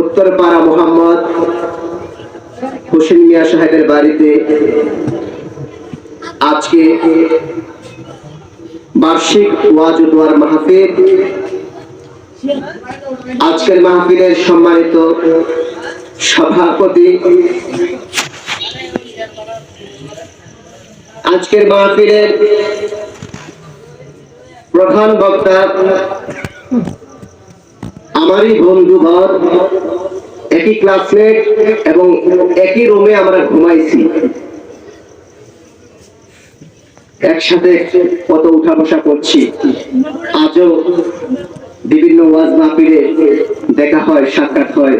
উত্তরপাড়া মোহাম্মদ হোসেন মিয়া সাহেবের বাড়িতে আজকে বার্ষিক ওয়াজ দোয়ার মাহফিল। আজকের মাহফিলের সম্মানিত সভাপতি। আজকের মাহফিলের প্রধান বক্তা আমারই বন্ধুঘর একই ক্লাসমেট এবং একই রুমে আমরা ঘুমাইছি। একসাথে কত উঠা বসা করছি। আজও বিভিন্ন ওয়াজ মাহফিলে দেখা হয়, সাক্ষাৎ হয়।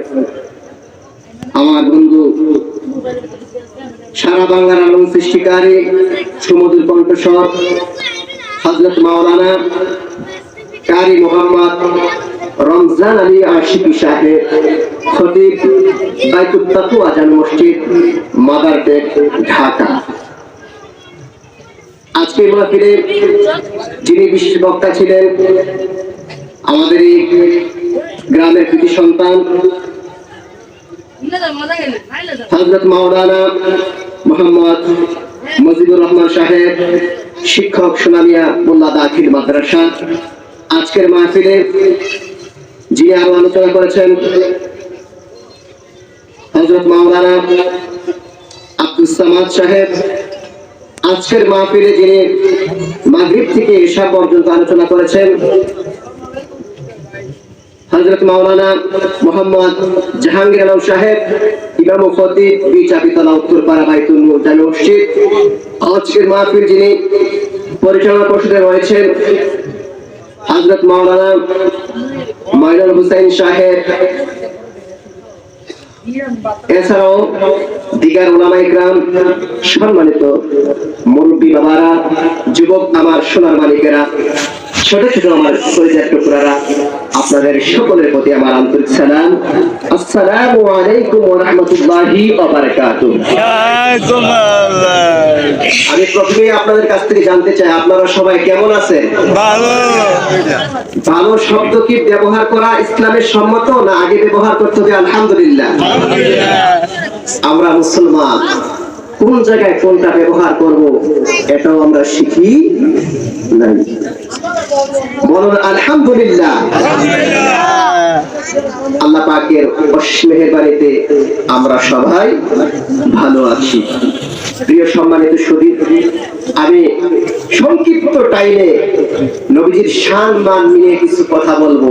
আমার বন্ধু সারা বাংলার আলম সৃষ্টিকারী সুমধুর কণ্ঠস্বর হজরত মাওলানা কারি মোহাম্মদ রমজান আলী আশিকি সাহেব খতিব বাইতুল তাকুয়া জান মসজিদ মাদারটেক ঢাকা। আজকে মাহফিলে যিনি বিশেষ বক্তা ছিলেন, আমাদের এই গ্রামের কৃতি সন্তান হজরত মাওলানা মোহাম্মদ মজিবুর রহমান সাহেব, শিক্ষক সোনামিয়া মোল্লা দাখিল মাদ্রাসা আজকের মাহফিলে যিনি আরও আলোচনা করেছেন হজরত মাওলানা আব্দুল সামাদ সাহেব, আজকের মাহফিলে যিনি মাগরিব থেকে এশা পর্যন্ত আলোচনা করেছেন হজরত মাওলানা মোহাম্মদ জাহাঙ্গীর আলম সাহেব, ইমাম ও খতিব বি চাপিতলা উত্তরপাড়া বাইতুল মুজামি মসজিদ। আজকের মাহফিল যিনি পরিচালনা পরিষদে রয়েছেন হজরত মাওলানা মাইনুল হুসাইন সাহেব, এছাড়াও দিগার ওলামা ইকরাম, সম্মানিত মুরব্বী বাবারা, যুবক আমার সোনার মালিকেরা, ছোট ছোট আমার পরিচয় টুকরারা, আপনাদের সকলের প্রতি আমার আন্তরিক সালাম। আসসালামু আলাইকুম ওয়া রাহমাতুল্লাহি ওয়া বারাকাতুহু। আমি প্রথমেই আপনাদের কাছ থেকে জানতে চাই আপনারা সবাই কেমন আছেন? ভালো। ভালো শব্দ কি ব্যবহার করা ইসলামের সম্মত না আগে ব্যবহার করতে হবে? আলহামদুলিল্লাহ। আমরা মুসলমান। কোন জায়গায় কোনটা ব্যবহার করব? এটাও আমরা শিখি নাই। বলুন আলহামদুলিল্লাহ। আল্লাহ পাকের অস্নেহের বাড়িতে আমরা সবাই ভালো আছি। প্রিয় সম্মানিত সুদীপ আমি সংক্ষিপ্ত টাইমে নবীজির সান মান নিয়ে কিছু কথা বলব।